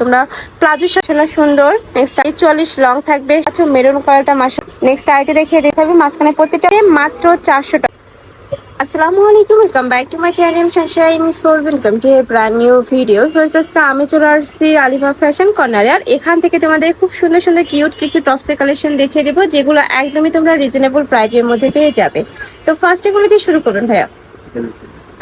তোমরা প্লাজো সুন্দর। নেক্সট চুয়াল্লিশ লং থাকবে। মেরুন কালারটা মাস নেক্সট আইটে দেখিয়ে দিতে হবে। মাঝখানে প্রতিটা মাত্র চারশো টাকা। আসসালামু আলাইকুম welcome to my channel sunshine sport welcome video first আমি চলে আসছি আলিফা ফ্যাশন কর্নারে আর এখান থেকে তোমাদের খুব সুন্দর সুন্দর কিউট কিছু টপসের কালেকশন দেখিয়ে দেবো, যেগুলো একদমই তোমরা রিজনেবল প্রাইজের মধ্যে পেয়ে যাবে। তো ফার্স্ট এগুলো দিয়ে শুরু করুন ভাইয়া।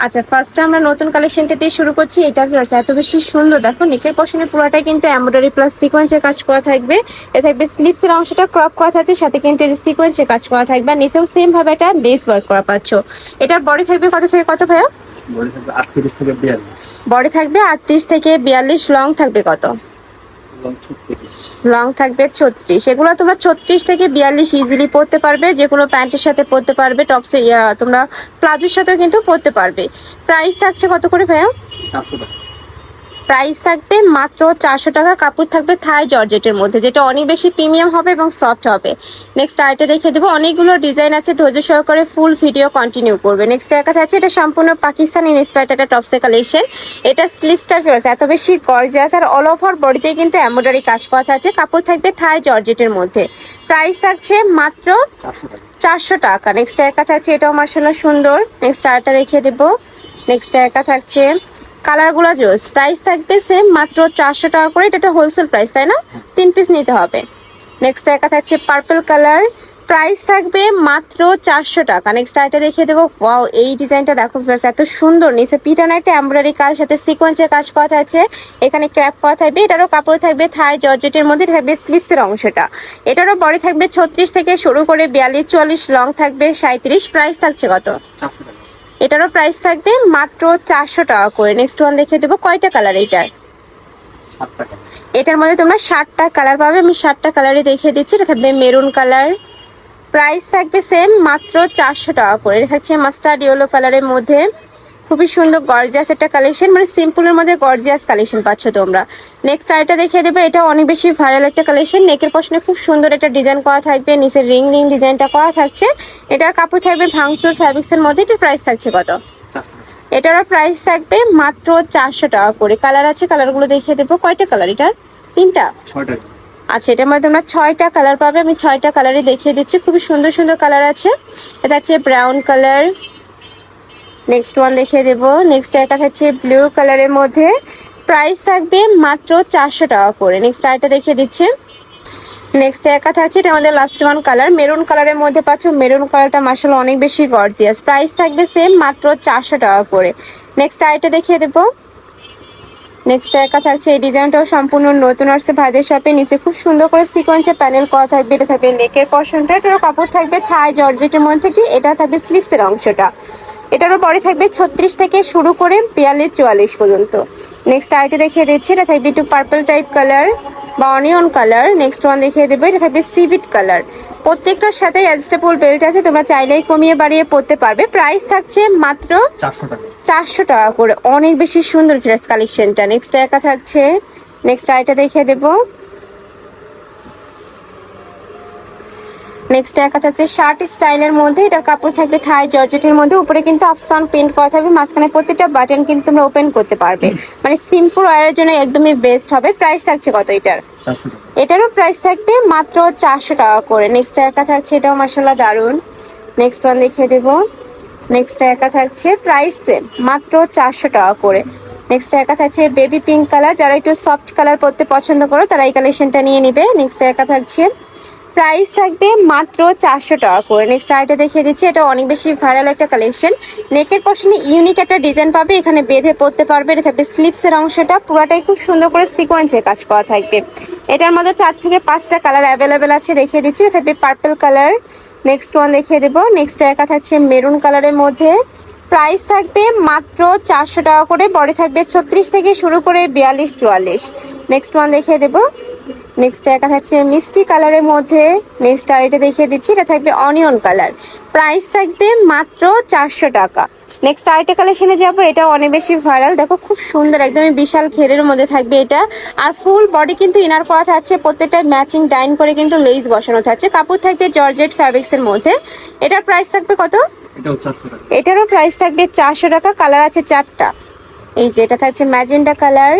আচ্ছা ফার্স্টে আমরা নতুন কালেকশনটা দিয়ে শুরু করছি। এটা ভিউয়ার্স এত বেশি সুন্দর। দেখো নিকের পশনের পুরোটাই কিন্তু এমব্রয়ডারি প্লাস সিকোয়েন্সের কাজ করা থাকবে। এ থাকবে স্লিপসের অংশটা ক্রপ করা থাকছে সাথে কিন্তু এই যে সিকোয়েন্সের কাজ করা থাকবে। আর নিচেও সেম ভাবে একটা লেস ওয়ার্ক করা পাচ্ছ। এটার বডি থাকবে কত থেকে কত ভাইয়া? বডি থাকবে আটত্রিশ থেকে বিয়াল্লিশ। বডি থাকবে আটত্রিশ থেকে বিয়াল্লিশ লং থাকবে কত? লং থাকবে ছত্রিশ। এগুলো তোমরা ছত্রিশ থেকে বিয়াল্লিশ ইজিলি পরতে পারবে। যে কোনো প্যান্টের সাথে পরতে পারবে টপসে তোমরা প্লাজোর সাথেও কিন্তু পরতে পারবে। প্রাইস থাকছে কত করে ভাইয়া? প্রাইস থাকবে মাত্র চারশো টাকা কাপড় থাকবে থাই জর্জেটের মধ্যে যেটা অনেক বেশি প্রিমিয়াম হবে এবং সফট হবে। নেক্সট আইটে দেখে দেবো অনেকগুলো ডিজাইন আছে ধৈর্য সহকারে ফুল ভিডিও কন্টিনিউ করবে। নেক্সট এর কথা আছে এটা সম্পূর্ণ পাকিস্তানি ইন্সপায়ার্ড একটা টপসের কালেকশন এটা স্লিপসটা ফেরত এত বেশি গর্জিয়াস আর অল ওভার বডিতে কিন্তু এমব্রয়ডারি কাজ করা থাকছে কাপড় থাকবে থাই জর্জেটের মধ্যে। প্রাইস থাকছে মাত্র চারশো টাকা। নেক্সট একা থাকছে এটাও মার্শাল্লাহ সুন্দর। নেক্সট আরটা রেখে দেবো। নেক্সট একা থাকছে কালারগুলো জোস প্রাইস থাকবে সেম মাত্র চারশো টাকা করে, এটা হোলসেল প্রাইস তাই না? তিন পিস নিতে হবে। নেক্সট একা থাকছে পার্পল কালার প্রাইস থাকবে মাত্র চারশো টাকা। নেক্সট আইটা দেখিয়ে দেবো। ওয়াও এই ডিজাইনটা দেখো first এত সুন্দর। নিচে পিটানো একটা এমব্রয়ডারি কাজ, সাথে সিকোয়েন্সের কাজ করা আছে এখানে ক্র্যাপ করা থাকবে, এটারও কাপড় থাকবে থাই জর্জেটের মধ্যে থাকবে স্লিপসের অংশটা। এটারও বডি থাকবে ছত্রিশ থেকে শুরু করে বিয়াল্লিশ চুয়াল্লিশ লং থাকবে সাঁত্রিশ প্রাইস থাকছে কত? এটারও প্রাইস থাকবে মাত্র চারশো টাকা করে। নেক্সট ওয়ান দেখে দেবো কয়টা কালার এটার এটার মধ্যে তোমরা ষাটটা কালার পাবে আমি ষাটটা কালারই দেখিয়ে দিচ্ছি এটা থাকবে মেরুন কালার প্রাইস থাকবে সেম মাত্র চারশো টাকা করে। থাকছে মাস্টার্ড ইয়েলো কালারের মধ্যে। খুবই সুন্দর গর্জিয়াস একটা কালেকশন মানে সিম্পলের মধ্যে গর্জিয়াস কালেকশন পাচ্ছ তোমরা। নেক্সট আইটা দেখিয়ে দেবে এটা অনেক বেশি ভাইরাল একটা কালেকশন নেকের পশনে খুব সুন্দর একটা ডিজাইন করা থাকবে নিচের রিং রিং ডিজাইনটা করা থাকছে। এটার কাপড় থাকবে ভাংসুর ফ্যাব্রিক্সের মধ্যে এটার প্রাইস থাকছে কত? এটারও প্রাইস থাকবে মাত্র চারশো টাকা করে। কালার আছে কালারগুলো দেখিয়ে দেবো। কয়টা কালার এটার? তিনটা? ছয় টাকা আচ্ছা এটার মধ্যে তোমরা ছয়টা কালার পাবে। আমি ছয়টা কালারই দেখিয়ে দিচ্ছি। খুবই সুন্দর সুন্দর কালার আছে। এটা হচ্ছে ব্রাউন কালার নেক্সট ওয়ান দেখিয়ে দেবো। নেক্সট একটা হচ্ছে ব্লু কালারের মধ্যে প্রাইস থাকবে মাত্র চারশো টাকা করে। নেক্সট আরেকটা দেখিয়ে দিচ্ছে। নেক্সট একা থাকছে এটা আমাদের লাস্ট ওয়ান কালার মেরুন কালারের মধ্যে পাচ্ছ মেরুন কালারটা মাসাল অনেক বেশি গর্জিয়াস প্রাইস থাকবে সেম মাত্র চারশো টাকা করে। নেক্সট আরেকটা দেখিয়ে দেবো। নেক্সট একা থাকছে এই ডিজাইনটাও সম্পূর্ণ নতুন আসছে ভাইদের শপে নিচে খুব সুন্দর করে সিকোয়েন্সে প্যানেল করা থাকবে। এটা থাকবে নেকের পশনটা এটারও কাপড় থাকবে থাই জর্জেটের মধ্যে কি এটা থাকবে স্লিপসের অংশটা। এটারও পরে থাকবে ছত্রিশ থেকে শুরু করে বিয়াল্লিশ চুয়াল্লিশ পর্যন্ত। নেক্সট আইটি দেখিয়ে দিচ্ছি এটা থাকবে একটু পার্পল টাইপ কালার বা অনিয়ন কালার নেক্সট ওয়ান দেখিয়ে দেবো এটা থাকবে সিভিট কালার প্রত্যেকটার সাথে অ্যাডজাস্টেবল বেল্ট আছে তোমরা চাইলেই কমিয়ে বাড়িয়ে পড়তে পারবে। প্রাইস থাকছে মাত্র চারশো টাকা। করে। অনেক বেশি সুন্দর ড্রেস কালেকশনটা নেক্সট একা থাকছে। নেক্সট আইটা দেখিয়ে দেব। নেক্সট একা থাকছে শার্ট স্টাইলের মধ্যে এটার কাপড় থাকবে থাই জর্জেটের মধ্যে। উপরে কিন্তু আফসান প্রিন্ট করা থাকবে মাঝখানে প্রত্যেকটা বাটন কিন্তু তোমরা ওপেন করতে পারবে। মানে সিম্পল ওয়ারের জন্য একদমই বেস্ট হবে। প্রাইস থাকছে কত এটার? এটারও প্রাইস থাকবে মাত্র চারশো টাকা করে। নেক্সট একা থাকছে এটাও মাসাল্লাহ দারুণ নেক্সট ওয়ান দেখিয়ে দেবো। নেক্সট একা থাকছে প্রাইস সেম মাত্র চারশো টাকা করে। নেক্সট একা থাকছে বেবি পিঙ্ক কালার যারা একটু সফট কালার পরতে পছন্দ করো তারা এই কালেকশনটা নিয়ে নিবে। নেক্সট একা থাকছে প্রাইস থাকবে মাত্র চারশো টাকা করে। নেক্সট আইটা দেখিয়ে দিচ্ছি, এটা অনেক বেশি ভাইরাল একটা কালেকশন নেকের পশনে ইউনিক একটা ডিজাইন পাবে, এখানে বেঁধে পড়তে পারবে, এটা থাকবে স্লিপসের অংশটা। পুরাটাই খুব সুন্দর করে সিকোয়েন্সের কাজ করা থাকবে। এটার মধ্যে চার থেকে পাঁচটা কালার অ্যাভেলেবেল আছে, দেখিয়ে দিচ্ছি, এটা থাকবে পার্পল কালার নেক্সট ওয়ান দেখিয়ে দেবো। নেক্সট একা থাকছে মেরুন কালারের মধ্যে। প্রাইস থাকবে মাত্র চারশো টাকা করে বডি থাকবে ছত্রিশ থেকে শুরু করে বিয়াল্লিশ, চুয়াল্লিশ। নেক্সট ওয়ান দেখিয়ে দেবো। নেক্সট একা থাকছে মিষ্টি কালারের মধ্যে নেক্সট আর এটা দেখিয়ে দিচ্ছি এটা থাকবে অনিয়ন কালার প্রাইস থাকবে মাত্র চারশো টাকা। নেক্সট আরেকটা কালেকশনে যাব এটা অনেক বেশি ভাইরাল দেখো খুব সুন্দর একদমই বিশাল ঘেরের মধ্যে থাকবে এটা। আর ফুল বডি কিন্তু ইনার করা থাকছে প্রত্যেকটা ম্যাচিং ডাইন করে কিন্তু লেস বসানো থাকছে। কাপড় থাকবে জর্জেট ফ্যাব্রিক্সের মধ্যে। এটার প্রাইস থাকবে কত? এটারও প্রাইস থাকবে চারশো টাকা কালার আছে চারটা। এই যে এটা থাকছে ম্যাজেন্ডা কালার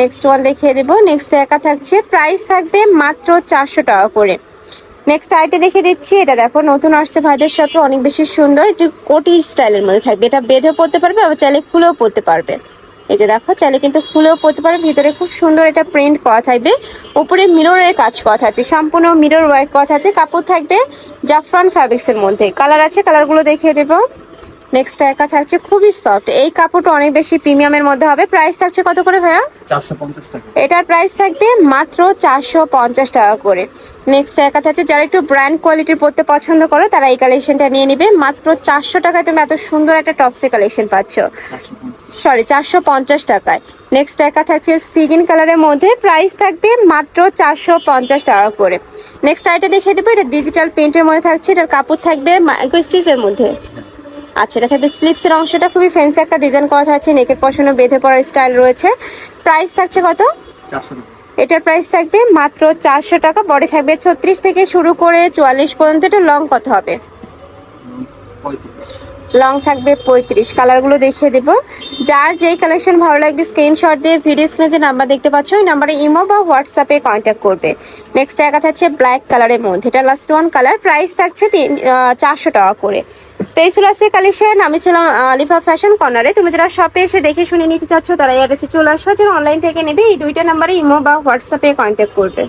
নেক্সট ওয়ান দেখিয়ে দেবো। নেক্সট একা থাকছে। প্রাইস থাকবে মাত্র চারশো টাকা করে। নেক্সট আইটে দেখে দিচ্ছি। এটা দেখো, নতুন আসছে ভাইদের শপে অনেক বেশি সুন্দর। একটু কোটি স্টাইলের মধ্যে থাকবে। এটা বেঁধেও পড়তে পারবে, আবার চাইলে খুলেও পড়তে পারবে। এই যে দেখো, চাইলে কিন্তু খুলেও পড়তে পারবে। ভিতরে খুব সুন্দর এটা প্রিন্ট করা থাকবে। উপরে মিররের কাজ করা আছে সম্পূর্ণ মিরর ওয়ার্ক করা আছে কাপড় থাকবে জাফরান ফ্যাব্রিক্সের মধ্যে। কালার আছে কালারগুলো দেখিয়ে দেবো। নেক্সট একা থাকছে খুবই সফট এই কাপড়টা অনেক বেশি প্রিমিয়ামের মধ্যে হবে। প্রাইস থাকছে কত করে ভাইয়া? এটার প্রাইস থাকবে মাত্র চারশো পঞ্চাশ টাকা করে। নেক্সট একা থাকছে যারা একটু ব্র্যান্ড কোয়ালিটির পড়তে পছন্দ করো তারা এই কালেকশনটা নিয়ে নিবে। মাত্র চারশো টাকায় তুমি এত সুন্দর একটা টপসে কালেকশন পাচ্ছ। সরি চারশো পঞ্চাশ টাকায়। নেক্সট একা থাকছে সিগিন কালারের মধ্যে। প্রাইস থাকবে মাত্র চারশো পঞ্চাশ টাকা করে। নেক্সট আইটা দেখিয়ে দেবো এটা ডিজিটাল প্রিন্টের মধ্যে থাকছে। এটার কাপড় থাকবে মাইক্রো স্টিচের মধ্যে। আচ্ছা এটা থাকবে স্লিপসের অংশটা। খুবই ফ্যান্সি একটা ডিজাইন করা থাকছে নেকের পশনে বেঁধে পড়ার স্টাইল রয়েছে। প্রাইস থাকছে কত? এটার প্রাইস থাকবে মাত্র চারশো টাকা। বডি থাকবে ছত্রিশ থেকে শুরু করে চুয়াল্লিশ পর্যন্ত। এটা লং কত হবে? লং থাকবে পঁয়ত্রিশ। কালারগুলো দেখিয়ে দেব। যার যেই কালেকশন ভালো লাগবে স্ক্রিনশট দিয়ে ভিডিও স্ক্রিনে যে নাম্বার দেখতে পাচ্ছ ওই নাম্বারে ইমো বা হোয়াটসঅ্যাপে কন্ট্যাক্ট করবে। নেক্সট একা থাকছে ব্ল্যাক কালারের মধ্যে। এটা লাস্ট ওয়ান কালার প্রাইস থাকছে তিন চারশো টাকা করে। তো এই ছিল আজকে কালেকশন আমি ছিলাম আলিফা ফ্যাশন কর্নারে তুমি যারা শপে এসে দেখে শুনে নিতে চাচ্ছ, তারা এই অ্যাড্রেসে চলে আসবে যারা অনলাইন থেকে নেবে, এই দুইটা নাম্বারে ইমো বা হোয়াটসঅ্যাপে কন্ট্যাক্ট করবে।